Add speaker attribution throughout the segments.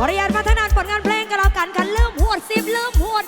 Speaker 1: ขออนุญพัฒนาผลงานเพลงกันแล้วกันกันลืมหวดซิบลืมหวด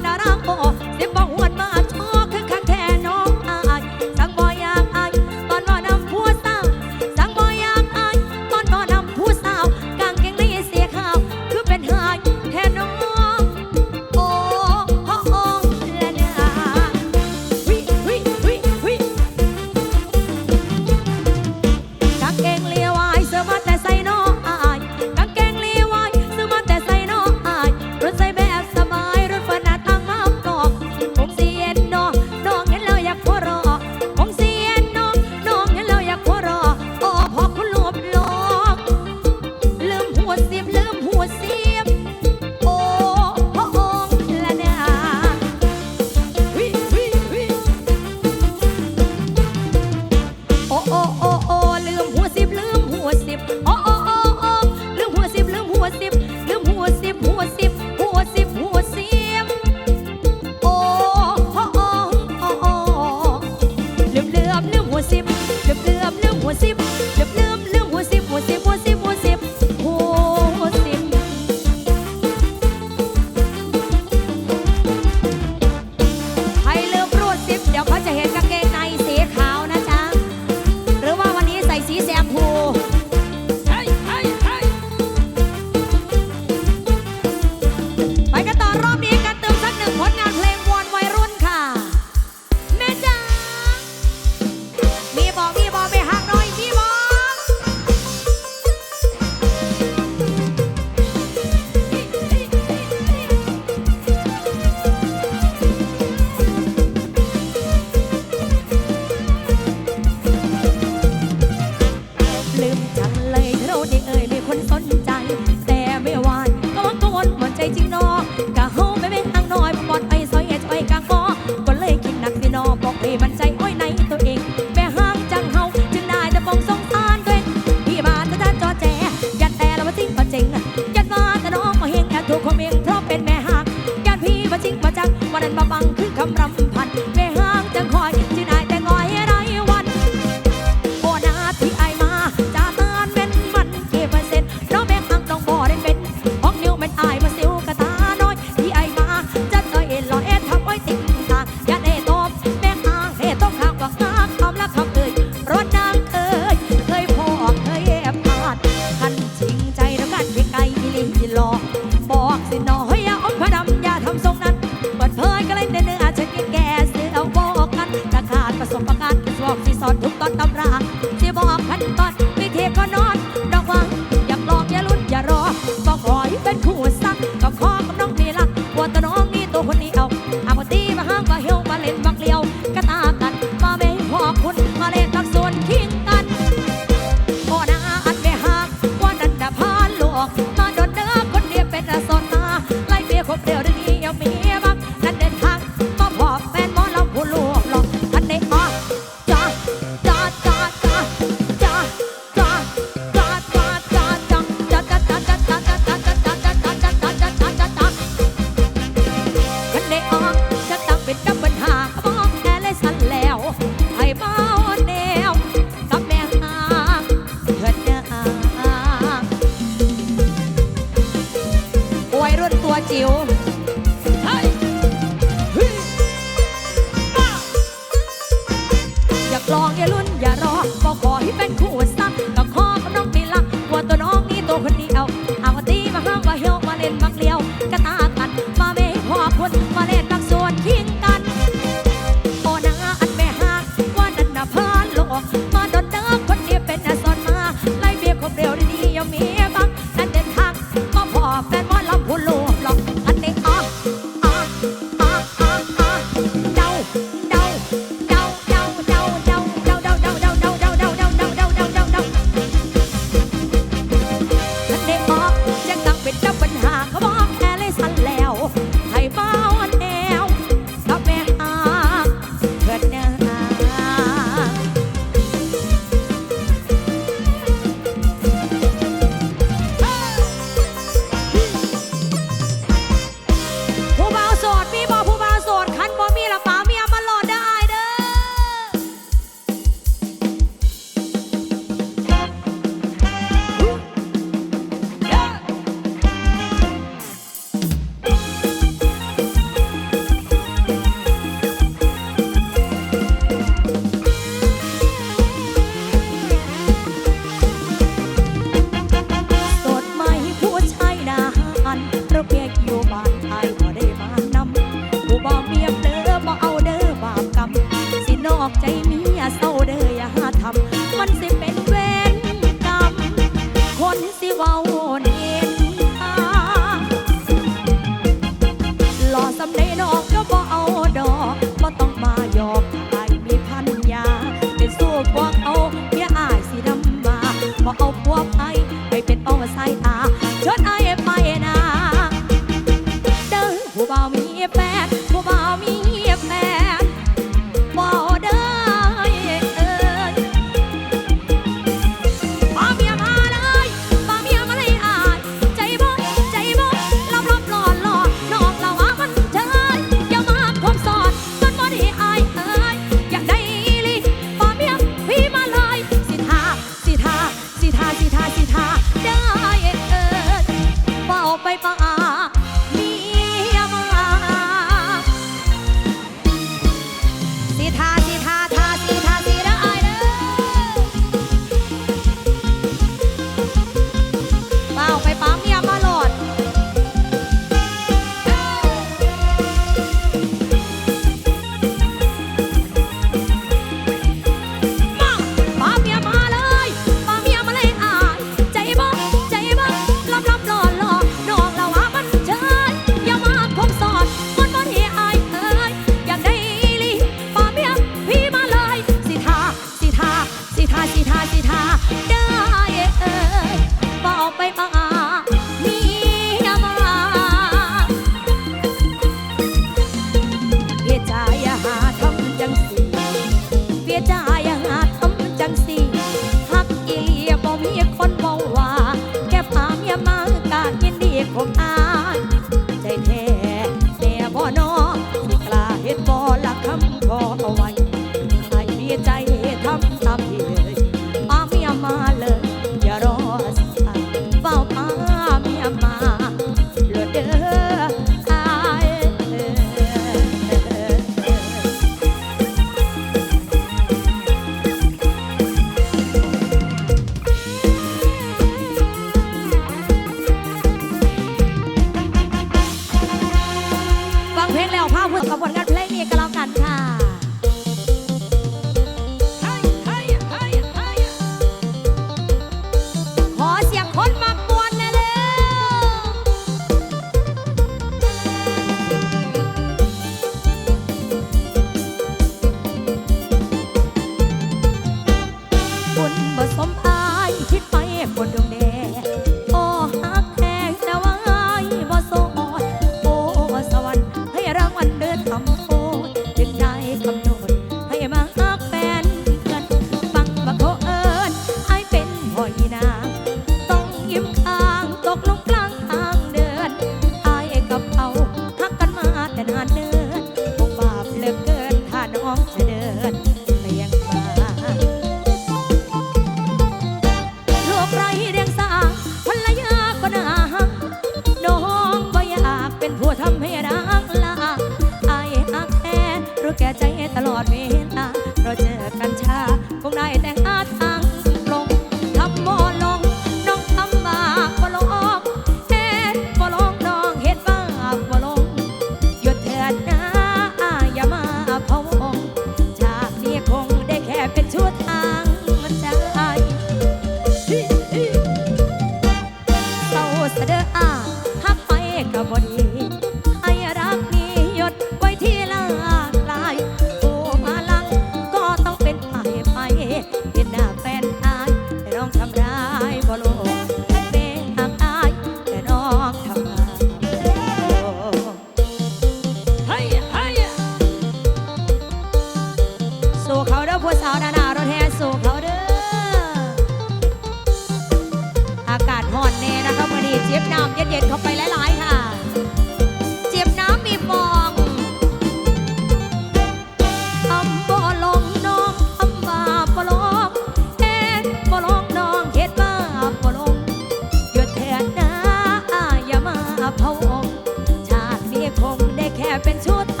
Speaker 1: คงได้แค่เป็นชุด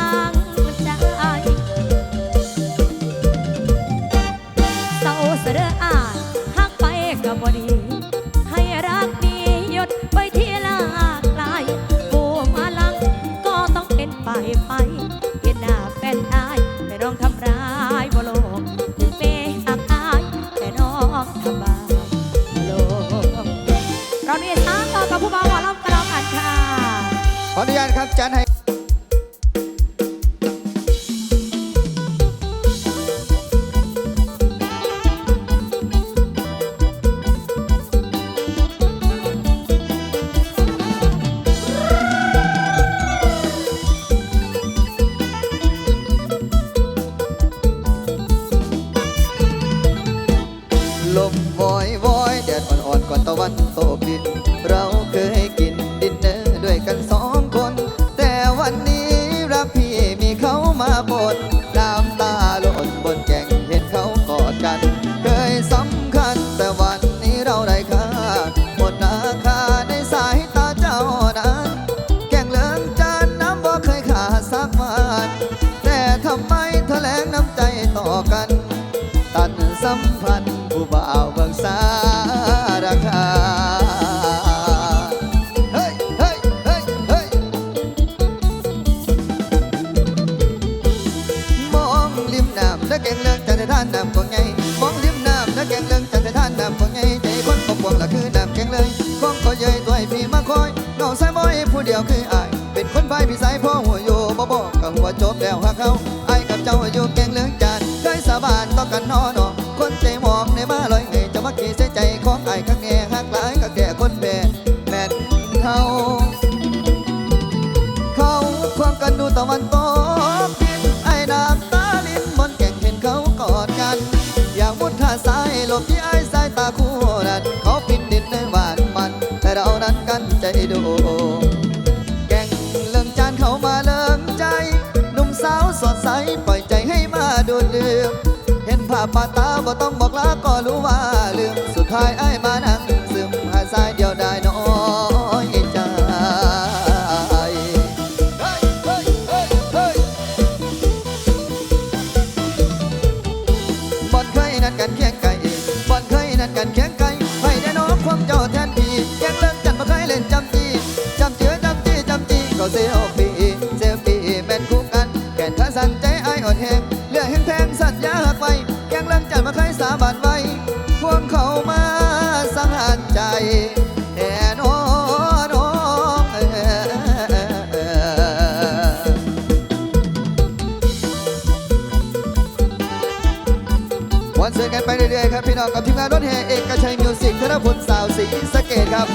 Speaker 1: ขี่เสียใจ
Speaker 2: ของไอ้ข้างแง่หักหลายก็แก่คนแบแม่นเขาเขาควงกันดูตะวันตกดินไอ้น้ำตาลิ้นบนแก่งเห็นเขากอดกัน อยากมุดท่าสายหลบที่ไอ้สายตาคู่นั้นเขาปิดดินในหวานมัน แต่เรานั้นกันใจดูแก่งเลิงจานเขามาเลิงใจหนุ่มสาวสดใสปล่อยใจให้มาดูดลืมเห็นภาพปาตาบ่ต้องบอกลาก็รู้ว่า ลืมสุดท้ายไอ้ ครับกับทีมงานรถแห่เอกชัยมิวสิกธนพลสาวสีสะเกตครับ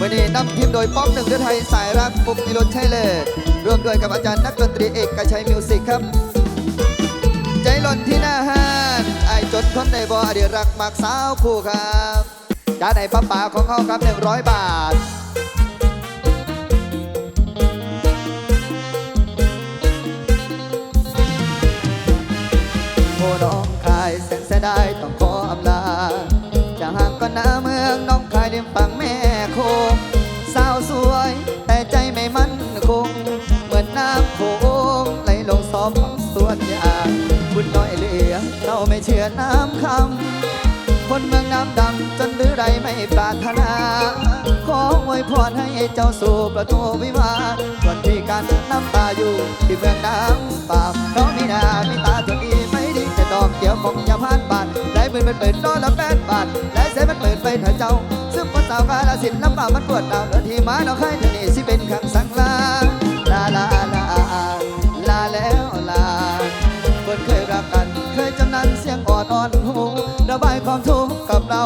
Speaker 2: วันนี้นำทีมโดยป้องหนึ่งเดือไทยสายรักปุ๊บนิรนชัยเลยร่วมด้วยกับอาจารย์นักดนตรีเอกชัยมิวสิกครับ ใจหล่นที่หน้าห้านไอจดทนได้บ่อดีรักมากสาวคู่ครับจานไหนป้าป่าของเขาครับ100 บาท ริมฝั่งแม่โคงสาวสวยแต่ใจไม่มั่นคง เหมือนน้ำโขงไหลลงซอมสวนยางบุญน้อยเหลือเราไม่เชื่อน้ำคำ คนเมืองน้ำดำจนหรือไรไม่ปรารถนา ขออวยพรให้เจ้าสู่ประตูวิวาห์ส่วนที่กันน้ำตาอยู่ที่เมืองน้ำป่าเพรามีน้ามีตาตัวดีไม่ดีแต่ดอกเกี่ยวของยาพานบาทได้มื่นเป็นหมื่นร้อยละแปดบาทได้แสนเป็นหมื่นไปเถอะเจ้าาษาวกาลสินน้ำป่ามันปวดดาวเดือที่มาเอาใครจะนี่สิเป็นขังสังลาลาลาลาลาแล้วลาคนเคยรักกันเคยจำนันเสียงอ่อนอ่อนหูระบายความทุกข์กับเรา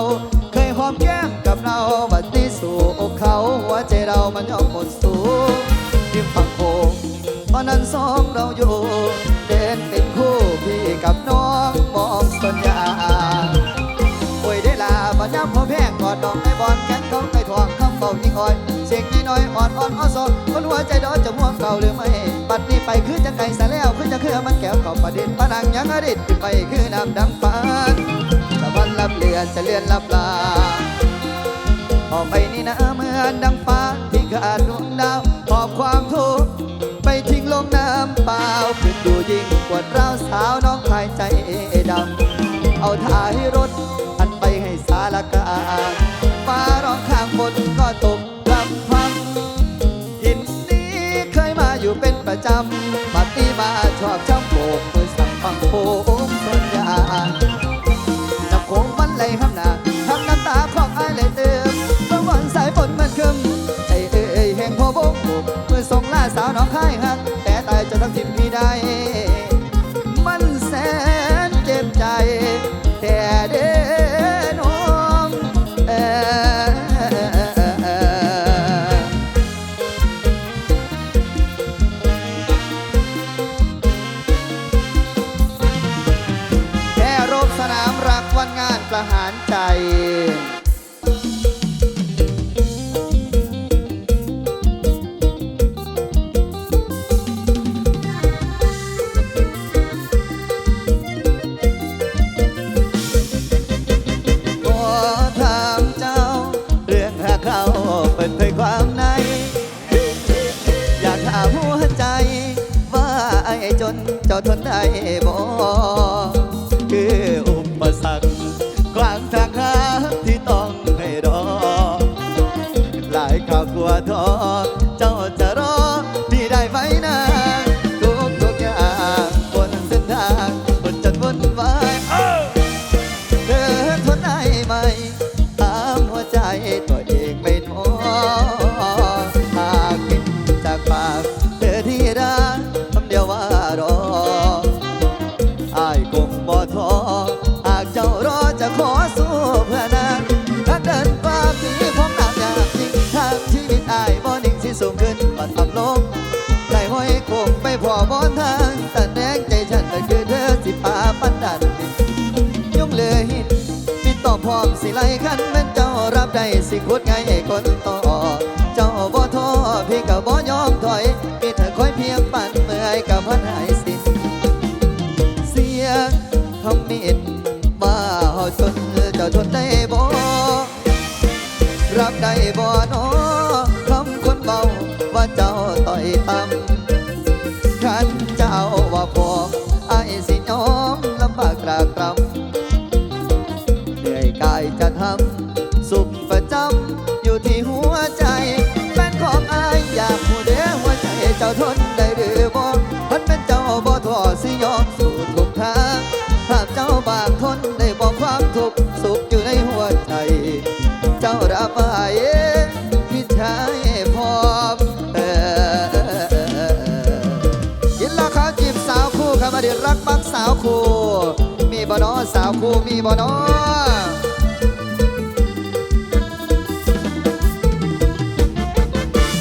Speaker 2: เคยหอมแก้มกับเราบัดนี้สู่อกเขาหัวใจเรามันยอมหมด น้อยอ่อนอ่อนอ้อซอคนหัวใจดอจะม่วงเก่าหรือไม่บัดนี้ไปคือจะไก่สะแล้วคือจะคือมันแก้วเก่าประเด็นปะนังยังอดิตไปคือน้ำดังฟ้าตะวันลับเลือนจะเลือนลับลาออกไปนี่นะเหมือนดังฟ้าที่ขาดดวงดาวหอบความทุกข์ไปทิ้งลงน้ำเปล่าขึ้นดูยิ่งปวดร้าวสาวน้องภายใจดำเอาท้ายรถอันไปให้สารกลางายบ่สูงขึ้นมาทำลงไหลห้อยคงไปพอบอนทางแต่แดงใจฉันก็คือเธอสิพาปันดันยุ่งเลยหินปิดต่อพร้อมสิไล่คันแม่นเจ้ารับได้สิคุดไงคนต่อเจ้าบ่ท้อพี่ก็บ่ยอมถอยมีเธอคอยเพียงปั่นเมื่อยกับพันหายสิ้นเสียงคำมินมาเฮาจนเจ้าทนได้บ่รับ ต่อยต่ำขันเจ้าว่าพอไอ้สิน้อมลำบากกรากรำเหนื่อยกายจะทำสุขประจำอยู่ที่หัวใจแฟนของอายอยากผู้เดียวหัวใจเจ้าทน สาวคู่มีบ่นอสาวคู่มีบ่นอ